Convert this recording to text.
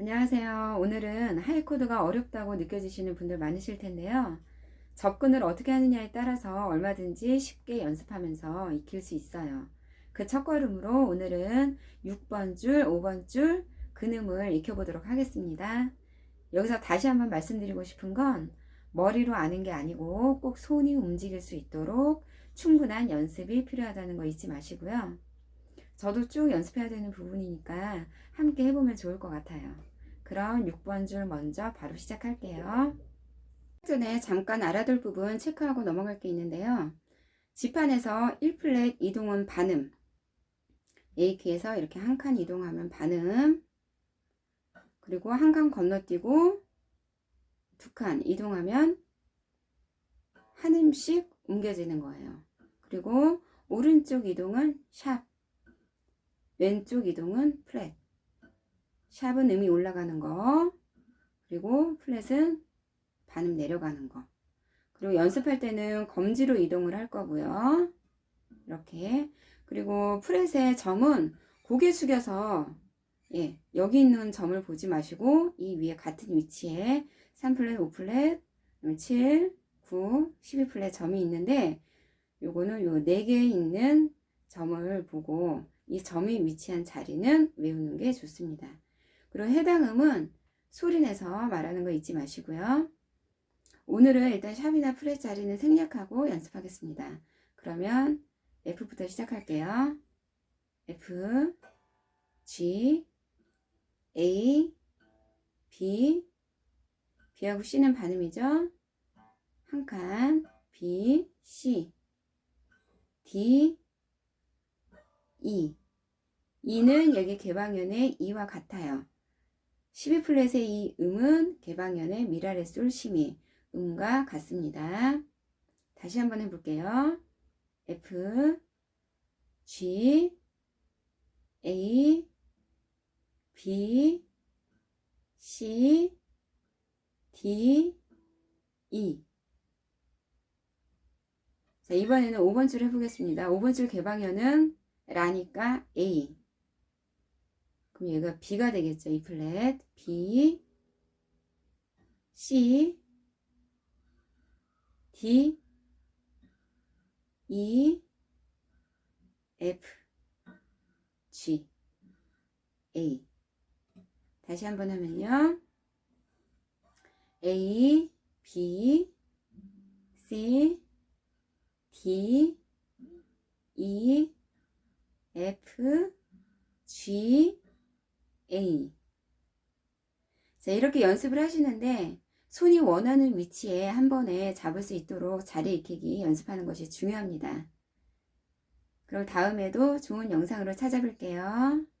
안녕하세요. 오늘은 하이코드가 어렵다고 느껴지시는 분들 많으실 텐데요. 접근을 어떻게 하느냐에 따라서 얼마든지 쉽게 연습하면서 익힐 수 있어요. 그 첫걸음으로 오늘은 6번 줄, 5번 줄 근음을 익혀보도록 하겠습니다. 여기서 다시 한번 말씀드리고 싶은 건 머리로 아는 게 아니고 꼭 손이 움직일 수 있도록 충분한 연습이 필요하다는 거 잊지 마시고요. 저도 쭉 연습해야 되는 부분이니까 함께 해보면 좋을 것 같아요. 그럼 6번 줄 먼저 바로 시작할게요. 전에 잠깐 알아둘 부분 체크하고 넘어갈 게 있는데요. 지판에서 1플랫 이동은 반음. A키에서 이렇게 한 칸 이동하면 반음. 그리고 한 칸 건너뛰고 두 칸 이동하면 한 음씩 옮겨지는 거예요. 그리고 오른쪽 이동은 샵. 왼쪽 이동은 플랫. 샵은 음이 올라가는 거. 그리고 플랫은 반음 내려가는 거. 그리고 연습할 때는 검지로 이동을 할 거고요. 이렇게. 그리고 플랫의 점은 고개 숙여서 예, 여기 있는 점을 보지 마시고 이 위에 같은 위치에 3플랫, 5플랫, 7, 9, 12플랫 점이 있는데 요거는 요 4개 있는 점을 보고 이 점이 위치한 자리는 외우는 게 좋습니다. 그리고 해당 음은 소리 내서 말하는 거 잊지 마시고요. 오늘은 일단 샵이나 프렛 자리는 생략하고 연습하겠습니다. 그러면 F부터 시작할게요. F, G, A, B, B하고 C는 반음이죠. 한 칸, B, C, D, E. E는 여기 개방연의 E와 같아요. 12플랫의 이 음은 개방연의 미라레 솔 시미 음과 같습니다. 다시 한번 해볼게요. F, G, A, B, C, D, E. 자, 이번에는 5번 줄 해보겠습니다. 5번 줄 개방연은 라니까 A. 그럼 얘가 B가 되겠죠. 이 플랫. B, C, D, E, F, G, A. 다시 한번 하면요. A, B, C, D, E, F, G, A. 자, 이렇게 연습을 하시는데 손이 원하는 위치에 한 번에 잡을 수 있도록 자리 익히기 연습하는 것이 중요합니다. 그럼 다음에도 좋은 영상으로 찾아뵐게요.